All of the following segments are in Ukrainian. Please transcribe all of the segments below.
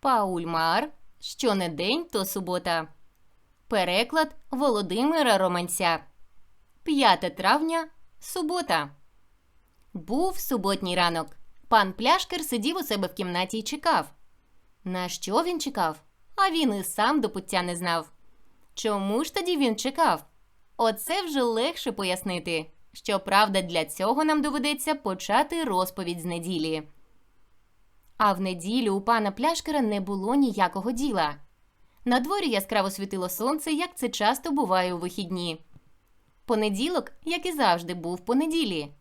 Пауль Мар. Що не день, то субота. Переклад Володимира Романця. 5 травня. Субота. Був суботній ранок. Пан Пляшкер сидів у себе в кімнаті і чекав. На що він чекав? А він і сам до пуття не знав. Чому ж тоді він чекав? Оце вже легше пояснити. Щоправда, для цього нам доведеться почати розповідь з неділі. А в неділю у пана Пляшкера не було ніякого діла. На дворі яскраво світило сонце, як це часто буває у вихідні. Понеділок, як і завжди, був понеділі.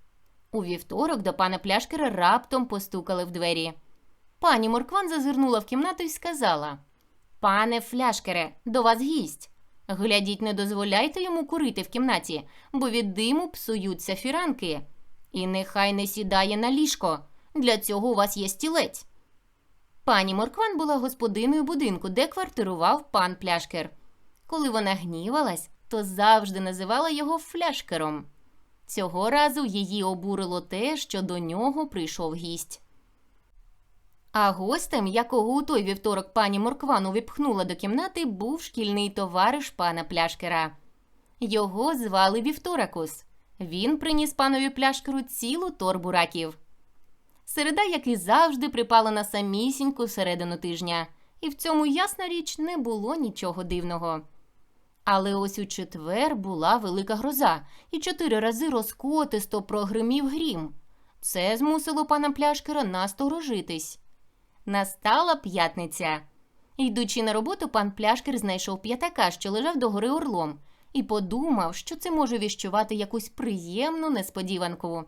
У вівторок до пана Пляшкера раптом постукали в двері. Пані Моркван зазирнула в кімнату і сказала: Пане Фляшкере, до вас гість. Глядіть, не дозволяйте йому курити в кімнаті, бо від диму псуються фіранки. І нехай не сідає на ліжко. Для цього у вас є стілець. Пані Моркван була господиною будинку, де квартирував пан Пляшкер. Коли вона гнівалась, то завжди називала його фляшкером. Цього разу її обурило те, що до нього прийшов гість. А гостем, якого у той вівторок пані Моркван увіпхнула до кімнати, був шкільний товариш пана Пляшкера. Його звали Вівторакус. Він приніс панові пляшкеру цілу торбу раків. Середа, як і завжди, припала на самісіньку середину тижня, і в цьому, ясна річ, не було нічого дивного. Але ось у четвер була велика гроза, і чотири рази розкотисто прогримів грім. Це змусило пана Пляшкера насторожитись. Настала п'ятниця. Йдучи на роботу, пан Пляшкер знайшов п'ятака, що лежав догори орлом, і подумав, що це може віщувати якусь приємну несподіванку.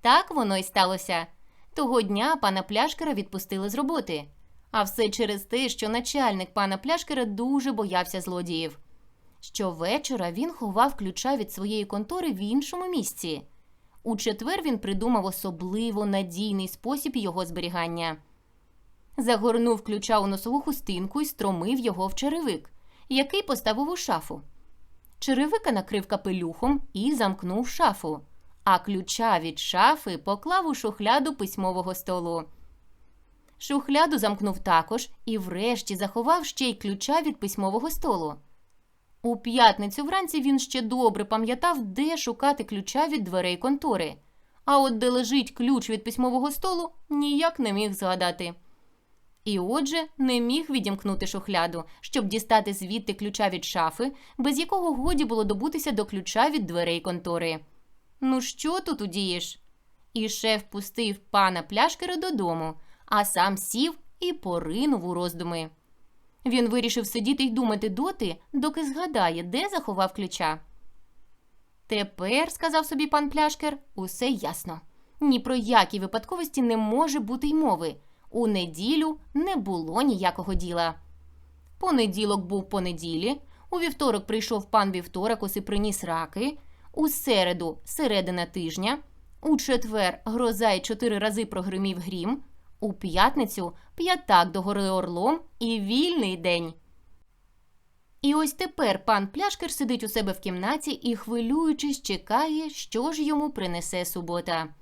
Так воно й сталося. Того дня пана Пляшкера відпустили з роботи. А все через те, що начальник пана Пляшкера дуже боявся злодіїв. Щовечора він ховав ключа від своєї контори в іншому місці. У четвер він придумав особливо надійний спосіб його зберігання. Загорнув ключа у носову хустинку і стромив його в черевик, який поставив у шафу. Черевика накрив капелюхом і замкнув шафу, а ключа від шафи поклав у шухляду письмового столу. Шухляду замкнув також і врешті заховав ще й ключа від письмового столу. У п'ятницю вранці він ще добре пам'ятав, де шукати ключа від дверей контори, а от де лежить ключ від письмового столу, ніяк не міг згадати. І отже, не міг відімкнути шухляду, щоб дістати звідти ключа від шафи, без якого годі було добутися до ключа від дверей контори. Ну, що тут удієш? І шеф пустив пана пляшкера додому, а сам сів і поринув у роздуми. Він вирішив сидіти й думати доти, доки згадає, де заховав ключа. Тепер, сказав собі пан пляшкер, усе ясно. Ні про які випадковості не може бути й мови. У неділю не було ніякого діла. Понеділок був понеділі, у вівторок прийшов пан вівторакус і приніс раки, у середу середина тижня, у четвер гроза й чотири рази прогримів грім, у п'ятницю п'ятак до гори орлом і вільний день. І ось тепер пан Пляшкер сидить у себе в кімнаті і, хвилюючись, чекає, що ж йому принесе субота.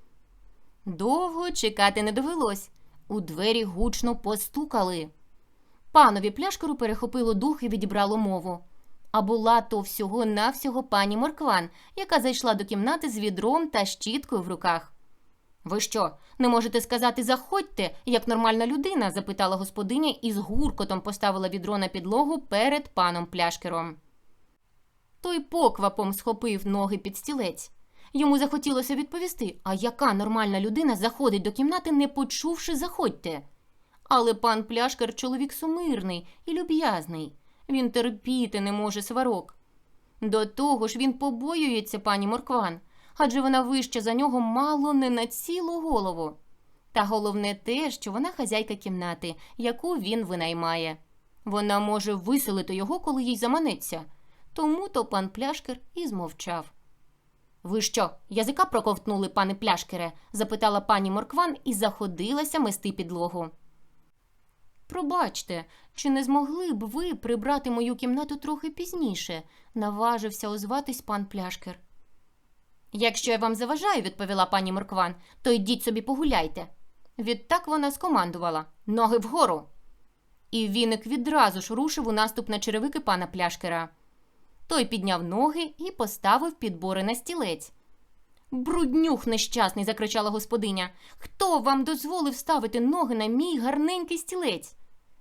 Довго чекати не довелось. У двері гучно постукали. Панові пляшкару перехопило дух і відібрало мову. А була то всього-навсього пані Моркван, яка зайшла до кімнати з відром та щіткою в руках. Ви що, не можете сказати заходьте, як нормальна людина? запитала господиня і з гуркотом поставила відро на підлогу перед паном пляшкером. Той поквапом схопив ноги під стілець. Йому захотілося відповісти, а яка нормальна людина заходить до кімнати, не почувши заходьте. Але пан пляшкар чоловік сумирний і люб'язний. Він терпіти не може сварок. До того ж він побоюється пані Моркван, адже вона вища за нього мало не на цілу голову. Та головне те, що вона хазяйка кімнати, яку він винаймає. Вона може виселити його, коли їй заманеться. Тому то пан пляшкер і змовчав. Ви що, язика проковтнули, пане пляшкере? запитала пані Моркван і заходилася мести підлогу. Пробачте, чи не змогли б ви прибрати мою кімнату трохи пізніше? наважився озватись пан пляшкер. Якщо я вам заважаю, відповіла пані Моркван, то йдіть собі погуляйте. Відтак вона скомандувала ноги вгору. і віник відразу ж рушив у наступ на черевики пана пляшкера. Той підняв ноги і поставив підбори на стілець. Бруднюх нещасний, закричала господиня. Хто вам дозволив ставити ноги на мій гарненький стілець?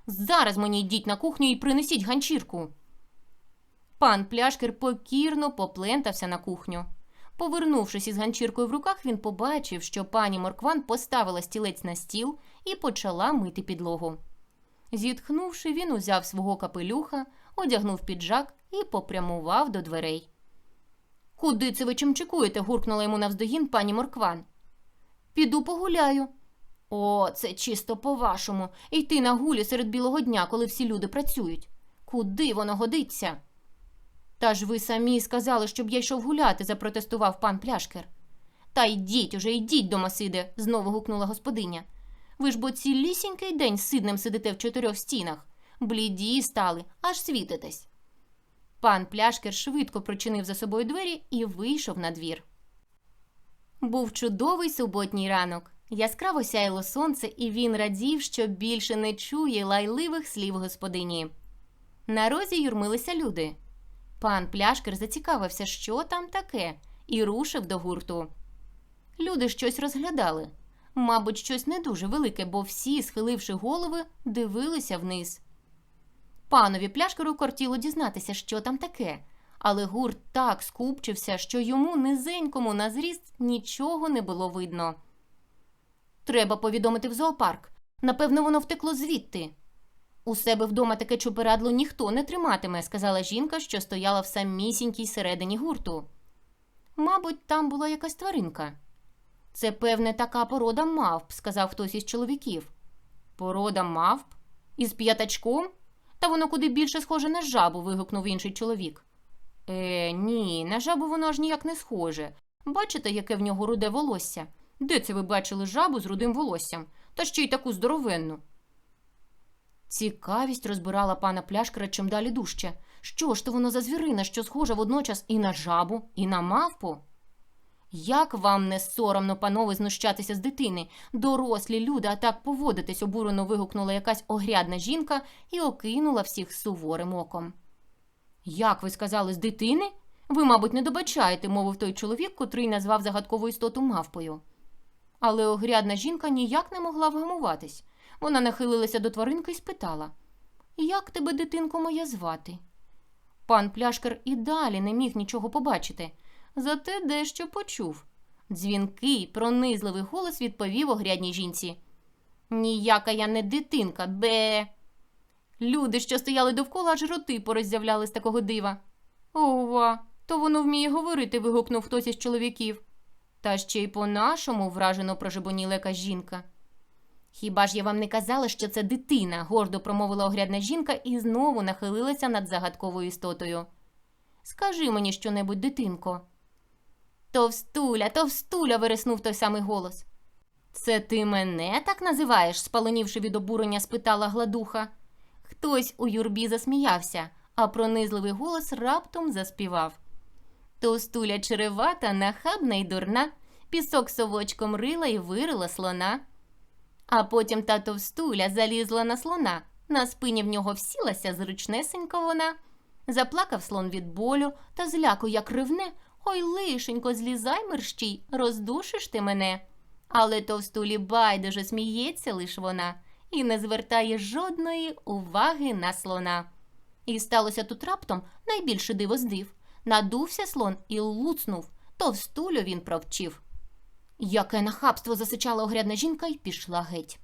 Зараз мені йдіть на кухню і принесіть ганчірку. Пан пляшкер покірно поплентався на кухню. Повернувшись із ганчіркою в руках, він побачив, що пані Моркван поставила стілець на стіл і почала мити підлогу. Зітхнувши, він узяв свого капелюха, одягнув піджак і попрямував до дверей. Куди це ви чимчикуєте? гуркнула йому навздогін пані Моркван. Піду погуляю. О, це чисто по-вашому. Йти на гулі серед білого дня, коли всі люди працюють. Куди воно годиться? Та ж ви самі сказали, щоб я йшов гуляти, запротестував пан пляшкер. Та йдіть уже, йдіть, домосиде, знову гукнула господиня. Ви ж бо цілісінький день сиднем сидите в чотирьох стінах. Бліді стали, аж світитесь. Пан пляшкер швидко прочинив за собою двері і вийшов на двір. Був чудовий суботній ранок. Яскраво сяяло сонце, і він радів, що більше не чує лайливих слів господині. На розі юрмилися люди. Пан пляшкер зацікавився, що там таке, і рушив до гурту. Люди щось розглядали. Мабуть, щось не дуже велике, бо всі, схиливши голови, дивилися вниз. Панові пляшкеру кортіло дізнатися, що там таке, але гурт так скупчився, що йому низенькому на зріст нічого не було видно. Треба повідомити в зоопарк. Напевно, воно втекло звідти. У себе вдома таке чупирадло ніхто не триматиме, сказала жінка, що стояла в самісінькій середині гурту. Мабуть, там була якась тваринка. Це, певне, така порода мавп, сказав хтось із чоловіків. Порода мавп? Із п'ятачком? Та воно куди більше схоже на жабу, вигукнув інший чоловік. Е, ні, на жабу воно аж ніяк не схоже. Бачите, яке в нього руде волосся? Де це ви бачили жабу з рудим волоссям, та ще й таку здоровенну? Цікавість розбирала пана пляшкера чим далі дужче. Що ж то воно за звірина, що схожа водночас і на жабу, і на мавпу? Як вам не соромно, панове, знущатися з дитини? Дорослі люди, а так поводитись, обурено вигукнула якась огрядна жінка і окинула всіх суворим оком. Як ви сказали, з дитини? Ви, мабуть, не добачаєте, мовив той чоловік, котрий назвав загадкову істоту мавпою. Але огрядна жінка ніяк не могла вгамуватись. Вона нахилилася до тваринки і спитала Як тебе, дитинко моя, звати? Пан пляшкер і далі не міг нічого побачити, зате дещо почув. Дзвінкий, пронизливий голос відповів огрядній жінці. Ніяка я не дитинка, бе. Люди, що стояли довкола, аж роти пороззявляли з такого дива. Ова, то воно вміє говорити, вигукнув хтось із чоловіків. Та ще й по-нашому вражено прожебоніла жінка. Хіба ж я вам не казала, що це дитина? гордо промовила огрядна жінка і знову нахилилася над загадковою істотою. Скажи мені щонебудь, дитинко. Товстуля, товстуля, вириснув той самий голос. Це ти мене так називаєш? спаленівши від обурення, спитала гладуха. Хтось у юрбі засміявся, а пронизливий голос раптом заспівав. Товстуля черевата, нахабна й дурна, пісок совочком рила і вирила слона. А потім та товстуля залізла на слона, на спині в нього всілася зручнесенько вона. Заплакав слон від болю та зляку, як ривне. Ой, лишенько, злізай мерщій, роздушиш ти мене. Але товстулі байдуже сміється лиш вона і не звертає жодної уваги на слона. І сталося тут раптом найбільше диво здив. Надувся слон і луцнув, товстулю він провчив. Яке нахабство засичала огрядна жінка і пішла геть.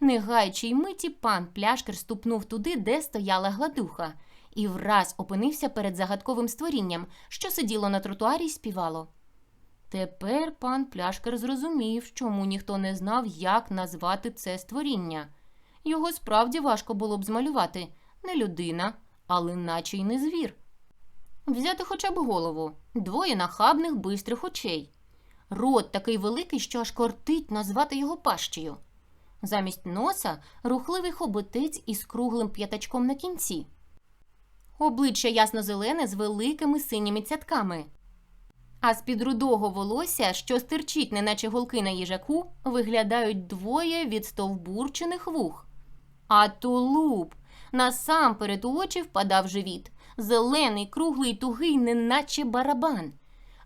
Не гаючи й миті, пан пляшкер ступнув туди, де стояла гладуха, і враз опинився перед загадковим створінням, що сиділо на тротуарі й співало. Тепер пан пляшкер зрозумів, чому ніхто не знав, як назвати це створіння. Його справді важко було б змалювати не людина, але наче й не звір. Взяти хоча б голову, двоє нахабних бистрих очей. Рот такий великий, що аж кортить назвати його пащею. Замість носа рухливий хоботець із круглим п'ятачком на кінці. Обличчя ясно-зелене з великими синіми цятками. А з-під рудого волосся, що стирчить, неначе голки на їжаку, виглядають двоє відстовбурчених вух. а тулуб. Насамперед у очі впадав живіт. Зелений, круглий, тугий, неначе барабан.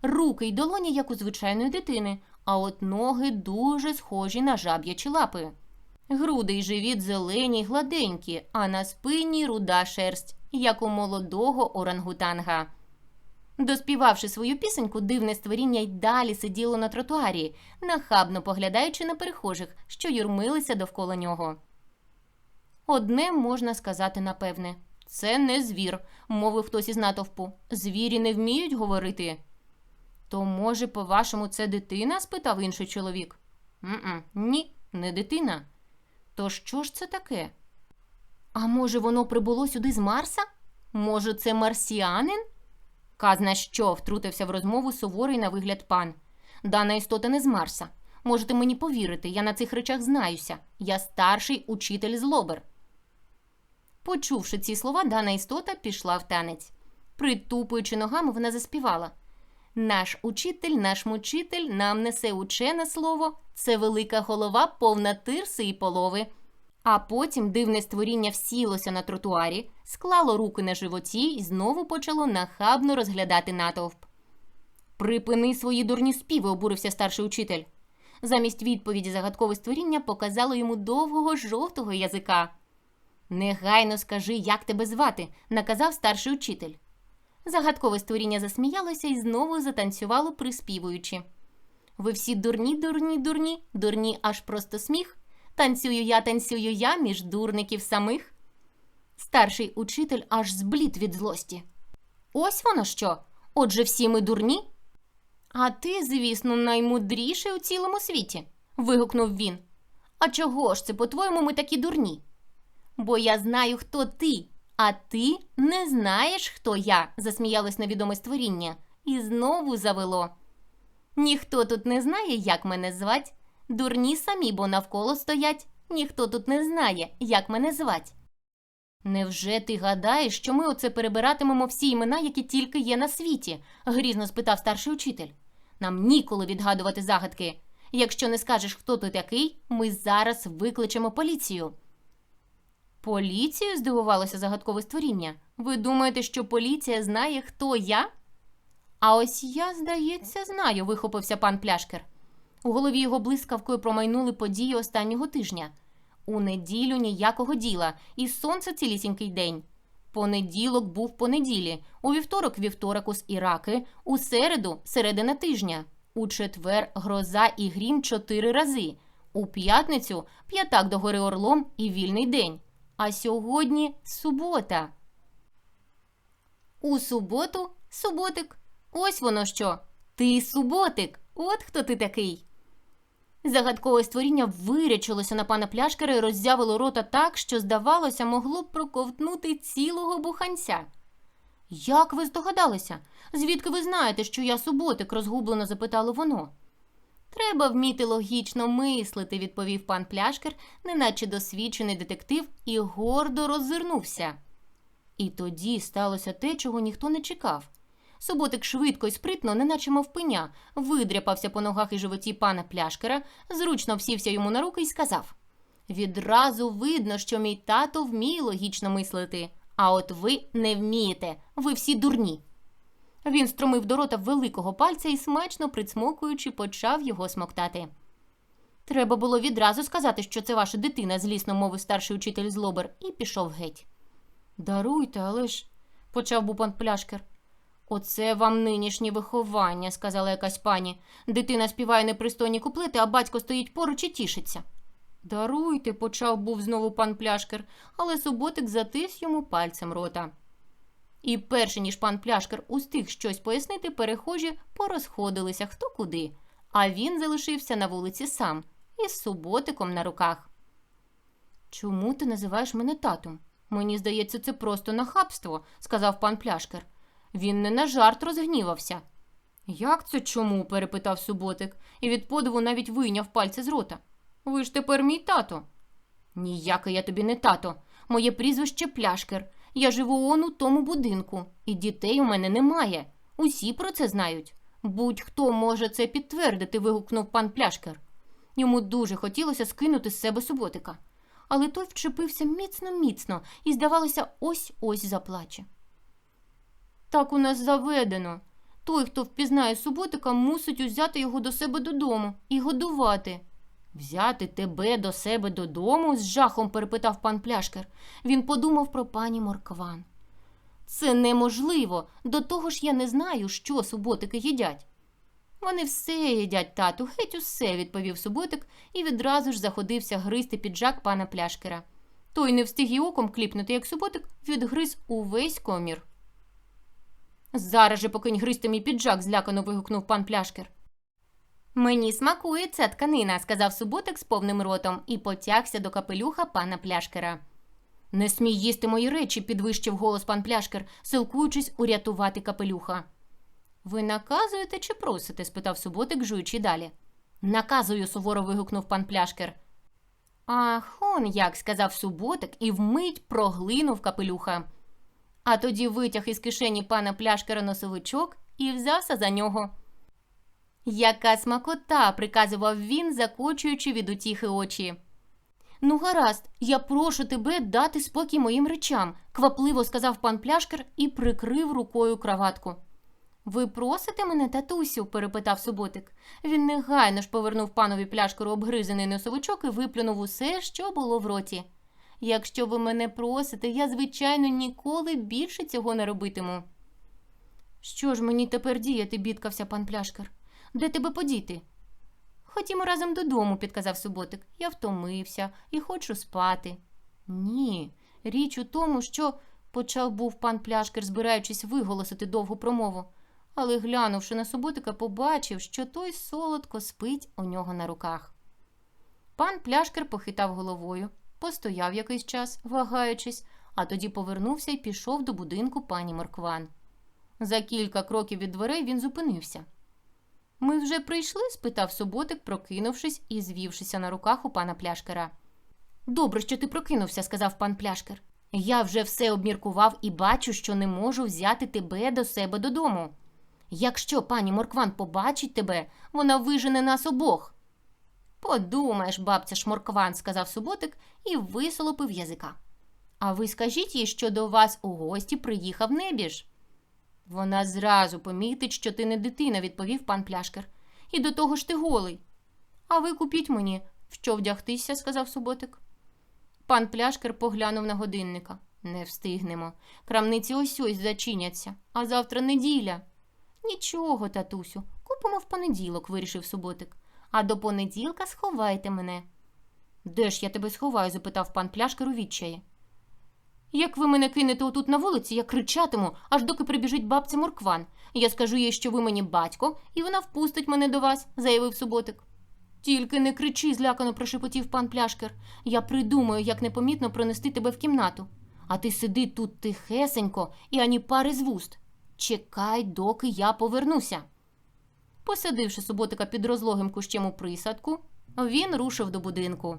Руки й долоні, як у звичайної дитини, а от ноги дуже схожі на жаб'ячі лапи. Груди й живіт зелені й гладенькі, а на спині руда шерсть, як у молодого орангутанга. Доспівавши свою пісеньку, дивне створіння й далі сиділо на тротуарі, нахабно поглядаючи на перехожих, що юрмилися довкола нього. Одне можна сказати напевне це не звір, мовив хтось із натовпу. Звірі не вміють говорити. То, може, по-вашому, це дитина? спитав інший чоловік. «М-м, ні, не дитина. То що ж це таке? А може, воно прибуло сюди з Марса? Може, це марсіанин? Казна що, втрутився в розмову суворий на вигляд пан. Дана істота не з Марса. Можете мені повірити, я на цих речах знаюся. Я старший учитель злобер. Почувши ці слова, дана істота пішла в танець. Притупуючи ногами, вона заспівала. Наш учитель, наш мучитель нам несе учене слово, це велика голова, повна тирси і полови. А потім дивне створіння всілося на тротуарі, склало руки на животі і знову почало нахабно розглядати натовп. Припини свої дурні співи, обурився старший учитель. Замість відповіді загадкове створіння показало йому довгого жовтого язика. Негайно скажи, як тебе звати, наказав старший учитель. Загадкове створіння засміялося і знову затанцювало, приспівуючи. Ви всі дурні, дурні, дурні, дурні аж просто сміх. Танцюю я, танцюю я між дурників самих. Старший учитель аж зблід від злості. Ось воно що. Отже, всі ми дурні. А ти, звісно, наймудріший у цілому світі. вигукнув він. А чого ж це, по-твоєму, ми такі дурні? Бо я знаю, хто ти, а ти не знаєш, хто я, засміялось невідоме створіння, і знову завело. Ніхто тут не знає, як мене звать. Дурні самі, бо навколо стоять. Ніхто тут не знає, як мене звать. Невже ти гадаєш, що ми оце перебиратимемо всі імена, які тільки є на світі? грізно спитав старший учитель. Нам ніколи відгадувати загадки. Якщо не скажеш, хто ти такий, ми зараз викличемо поліцію. Поліцію? здивувалося загадкове створіння. Ви думаєте, що поліція знає, хто я? А ось я, здається, знаю, вихопився пан пляшкер. У голові його блискавкою промайнули події останнього тижня. У неділю ніякого діла, і сонце цілісінький день. Понеділок був по неділі, у вівторок вівторакус і раки, у середу середина тижня, у четвер гроза і грім чотири рази, у п'ятницю п'ятак до гори орлом і вільний день. А сьогодні субота. У суботу суботик. Ось воно що. Ти суботик. От хто ти такий. Загадкове створіння вирячилося на пана пляшкера і роззявило рота так, що, здавалося, могло б проковтнути цілого буханця. Як ви здогадалися? Звідки ви знаєте, що я суботик? розгублено запитало воно. Треба вміти логічно мислити, відповів пан пляшкер, неначе досвідчений детектив, і гордо роззирнувся. І тоді сталося те, чого ніхто не чекав. Суботик швидко й спритно, неначе мавпеня, видряпався по ногах і животі пана пляшкера, зручно всівся йому на руки і сказав: Відразу видно, що мій тато вміє логічно мислити, а от ви не вмієте, ви всі дурні. Він струмив до рота великого пальця і, смачно прицмокуючи, почав його смоктати. Треба було відразу сказати, що це ваша дитина, злісно мовив старший учитель злобер, і пішов геть. Даруйте, але ж, почав був пан пляшкер. Оце вам нинішнє виховання, сказала якась пані. Дитина співає непристойні куплети, а батько стоїть поруч і тішиться. Даруйте, почав був знову пан пляшкер, але суботик затис йому пальцем рота. І перше ніж пан пляшкер устиг щось пояснити, перехожі порозходилися хто куди, а він залишився на вулиці сам із суботиком на руках. Чому ти називаєш мене татом? Мені здається, це просто нахабство, сказав пан пляшкер. Він не на жарт розгнівався. Як це чому? перепитав суботик, і від подиву навіть вийняв пальці з рота. Ви ж тепер мій тато. Ніякий я тобі не тато. Моє прізвище пляшкер. Я живу он у тому будинку, і дітей у мене немає. Усі про це знають. Будь-хто може це підтвердити, вигукнув пан пляшкер. Йому дуже хотілося скинути з себе суботика. але той вчепився міцно-міцно і, здавалося, ось-ось заплаче. Так у нас заведено. Той, хто впізнає суботика, мусить узяти його до себе додому і годувати. Взяти тебе до себе додому? з жахом перепитав пан пляшкер. Він подумав про пані Моркван. Це неможливо. До того ж я не знаю, що суботики їдять. Вони все їдять, тату, геть усе, відповів суботик і відразу ж заходився гризти піджак пана пляшкера. Той не встиг і оком кліпнути, як суботик, відгриз увесь комір. Зараз же покинь гризти мій піджак, злякано вигукнув пан пляшкер. Мені смакує ця тканина, сказав суботик з повним ротом і потягся до капелюха пана пляшкера. Не смій їсти мої речі, підвищив голос пан пляшкер, силкуючись урятувати капелюха. Ви наказуєте чи просите? спитав суботик, жуючи далі. Наказую, суворо вигукнув пан пляшкер. Ах, он як, сказав суботик і вмить проглинув капелюха. А тоді витяг із кишені пана пляшкера носовичок і взявся за нього. Яка смакота, приказував він, закочуючи від утіхи очі. Ну, гаразд, я прошу тебе дати спокій моїм речам, квапливо сказав пан пляшкер і прикрив рукою краватку. Ви просите мене, татусю? перепитав суботик. Він негайно ж повернув панові пляшкеру обгризений носовичок і виплюнув усе, що було в роті. Якщо ви мене просите, я, звичайно, ніколи більше цього не робитиму. Що ж мені тепер діяти? бідкався пан пляшкер. Де тебе подіти? Ходімо разом додому, підказав суботик. Я втомився і хочу спати. Ні, річ у тому, що почав був пан пляшкер, збираючись виголосити довгу промову, але, глянувши на суботика, побачив, що той солодко спить у нього на руках. Пан пляшкер похитав головою, постояв якийсь час, вагаючись, а тоді повернувся і пішов до будинку пані Моркван. За кілька кроків від дверей він зупинився. Ми вже прийшли? спитав суботик, прокинувшись і звівшися на руках у пана пляшкера. Добре, що ти прокинувся, сказав пан пляшкер. Я вже все обміркував і бачу, що не можу взяти тебе до себе додому. Якщо пані Моркван побачить тебе, вона вижене нас обох. Подумаєш, бабця Шморкван, сказав суботик і висолопив язика. А ви скажіть їй, що до вас у гості приїхав небіж. Вона зразу помітить, що ти не дитина, відповів пан пляшкер. І до того ж ти голий. А ви купіть мені, в що вдягтися, сказав суботик. Пан пляшкер поглянув на годинника. Не встигнемо. Крамниці ось ось зачиняться, а завтра неділя. Нічого, татусю, купимо в понеділок, вирішив суботик. А до понеділка сховайте мене. Де ж я тебе сховаю? запитав пан пляшкер у відчаї. Як ви мене кинете отут на вулиці, я кричатиму, аж доки прибіжить бабця Моркван. Я скажу їй, що ви мені батько, і вона впустить мене до вас, заявив суботик. Тільки не кричи, злякано прошепотів пан пляшкер. Я придумаю, як непомітно пронести тебе в кімнату. А ти сиди тут тихесенько і ані пари з вуст. Чекай, доки я повернуся. Посадивши суботика під розлогим кущем у присадку, він рушив до будинку.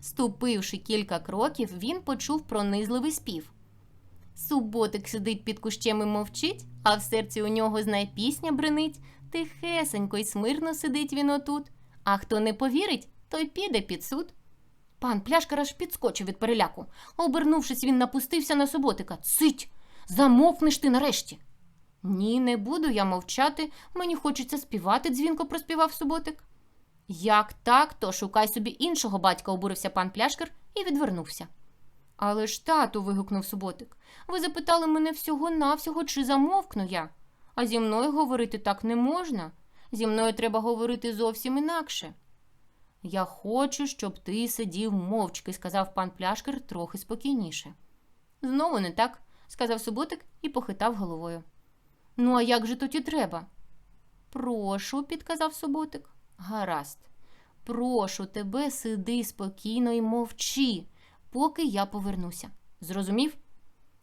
Ступивши кілька кроків, він почув пронизливий спів. Суботик сидить під кущем і мовчить, а в серці у нього знай пісня бренить. Тихесенько й смирно сидить він отут. А хто не повірить, той піде під суд. Пан пляшкар аж підскочив від переляку. Обернувшись, він напустився на суботика. Цить! Замовкнеш ти нарешті. Ні, не буду я мовчати. Мені хочеться співати, дзвінко проспівав суботик. Як так, то шукай собі іншого батька, обурився пан пляшкер і відвернувся. Але ж, тату, вигукнув суботик, ви запитали мене всього-навсього, чи замовкну я. А зі мною говорити так не можна. Зі мною треба говорити зовсім інакше. Я хочу, щоб ти сидів мовчки, сказав пан пляшкер трохи спокійніше. Знову не так, сказав суботик і похитав головою. Ну, а як же тоді треба? Прошу, підказав суботик. Гаразд. Прошу тебе, сиди спокійно і мовчи, поки я повернуся. Зрозумів?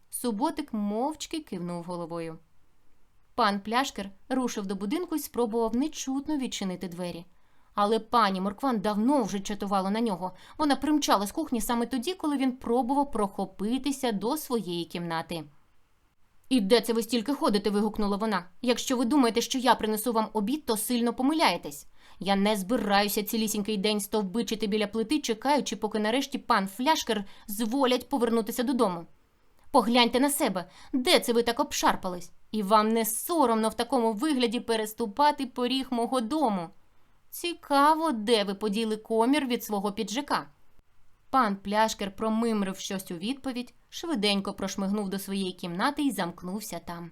Суботик мовчки кивнув головою. Пан пляшкер рушив до будинку і спробував нечутно відчинити двері. Але пані Моркван давно вже чатувала на нього. Вона примчала з кухні саме тоді, коли він пробував прохопитися до своєї кімнати. І де це ви стільки ходите? вигукнула вона. Якщо ви думаєте, що я принесу вам обід, то сильно помиляєтесь. Я не збираюся цілісінький день стовбичити біля плити, чекаючи, поки нарешті пан Фляшкер зволять повернутися додому. Погляньте на себе, де це ви так обшарпались? І вам не соромно в такому вигляді переступати поріг мого дому. Цікаво, де ви поділи комір від свого піджака. Пан пляшкер промимрив щось у відповідь, швиденько прошмигнув до своєї кімнати і замкнувся там.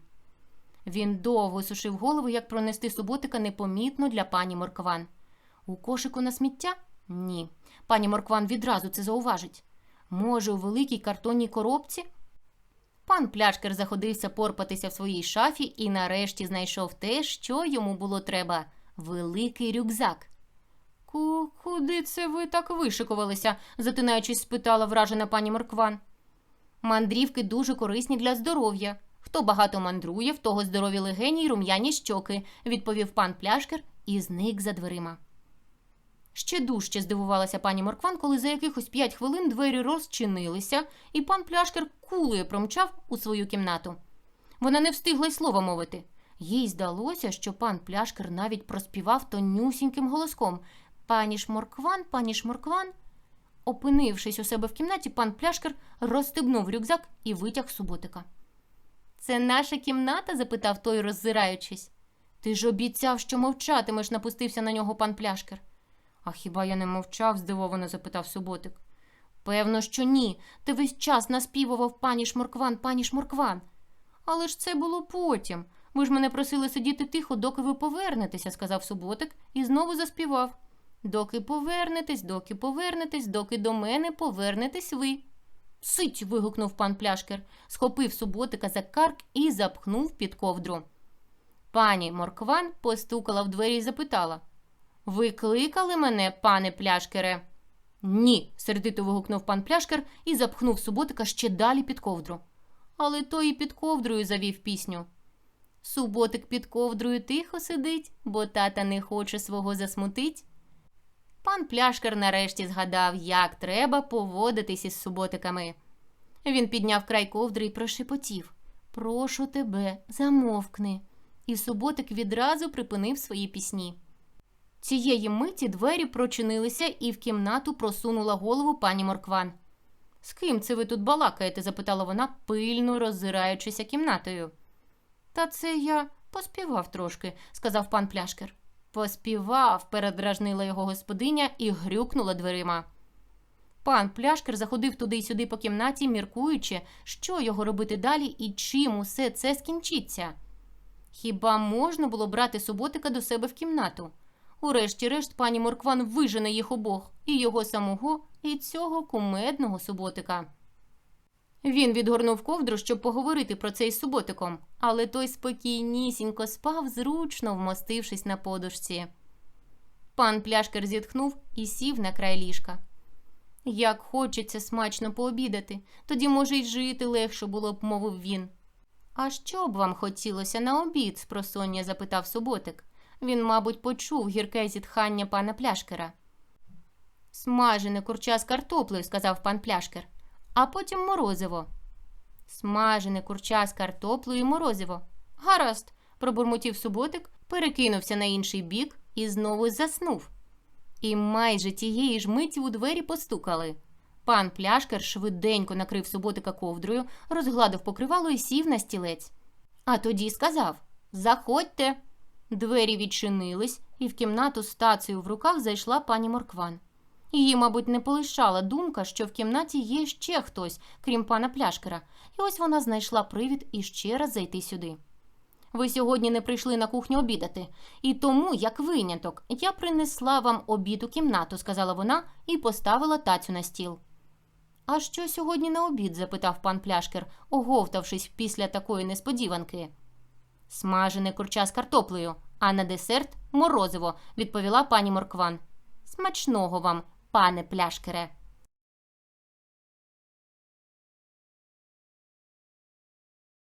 Він довго сушив голову, як пронести суботика непомітно для пані Моркван. У кошику на сміття? Ні. Пані Моркван відразу це зауважить. Може, у великій картонній коробці? Пан пляшкер заходився порпатися в своїй шафі і нарешті знайшов те, що йому було треба великий рюкзак. Ку куди це ви так вишикувалися? затинаючись, спитала вражена пані Моркван. Мандрівки дуже корисні для здоров'я. Хто багато мандрує, в того здорові легені й рум'яні щоки, відповів пан пляшкер і зник за дверима. Ще дужче здивувалася пані Моркван, коли за якихось п'ять хвилин двері розчинилися, і пан пляшкер кулею промчав у свою кімнату. Вона не встигла й слова мовити. Їй здалося, що пан пляшкер навіть проспівав тонюсіньким голоском Пані Шморкван, пані Шморкван. Опинившись у себе в кімнаті, пан пляшкер розстебнув рюкзак і витяг суботика. Це наша кімната? запитав той, роззираючись. Ти ж обіцяв, що мовчатимеш, напустився на нього пан пляшкер. А хіба я не мовчав? здивовано запитав суботик. Певно, що ні. Ти весь час наспівував пані Шморкван, пані Шморкван. Але ж це було потім. Ви ж мене просили сидіти тихо, доки ви повернетеся, сказав суботик і знову заспівав. Доки повернетесь, доки повернетесь, доки до мене повернетесь ви. Сить. вигукнув пан пляшкер, схопив суботика за карк і запхнув під ковдру. Пані Моркван постукала в двері і запитала Ви кликали мене, пане пляшкере? Ні, сердито вигукнув пан пляшкер і запхнув суботика ще далі під ковдру. Але той і під ковдрою завів пісню. Суботик під ковдрою тихо сидить, бо тата не хоче свого засмутить. Пан пляшкер нарешті згадав, як треба поводитись із суботиками. Він підняв край ковдри і прошепотів Прошу тебе, замовкни. І суботик відразу припинив свої пісні. Цієї миті двері прочинилися, і в кімнату просунула голову пані Моркван. З ким це ви тут балакаєте? запитала вона, пильно роззираючися кімнатою. Та це я поспівав трошки, сказав пан пляшкер. Поспівав, передражнила його господиня і грюкнула дверима. Пан пляшкер заходив туди й сюди по кімнаті, міркуючи, що його робити далі і чим усе це скінчиться. Хіба можна було брати суботика до себе в кімнату? Урешті-решт пані Моркван вижене їх обох, і його самого, і цього кумедного суботика. Він відгорнув ковдру, щоб поговорити про це із суботиком, але той спокійнісінько спав, зручно вмостившись на подушці. Пан пляшкер зітхнув і сів на край ліжка. Як хочеться смачно пообідати, тоді, може, й жити легше було б, мовив він. А що б вам хотілося на обід? спросоння запитав суботик. Він, мабуть, почув гірке зітхання пана пляшкера. Смажене курча з картоплею, сказав пан пляшкер а потім морозиво. Смажене курча з картоплею і морозиво. Гаразд, пробурмотів суботик, перекинувся на інший бік і знову заснув. І майже тієї ж миті у двері постукали. Пан пляшкер швиденько накрив суботика ковдрою, розгладив покривало і сів на стілець. А тоді сказав Заходьте. Двері відчинились, і в кімнату з в руках зайшла пані Моркван. Її, мабуть, не полишала думка, що в кімнаті є ще хтось, крім пана пляшкера, і ось вона знайшла привід іще раз зайти сюди. Ви сьогодні не прийшли на кухню обідати, і тому, як виняток, я принесла вам обід у кімнату, сказала вона і поставила тацю на стіл. А що сьогодні на обід? запитав пан пляшкер, оговтавшись після такої несподіванки. Смажене курча з картоплею, а на десерт морозиво, відповіла пані Моркван. Смачного вам, пане пляшкере.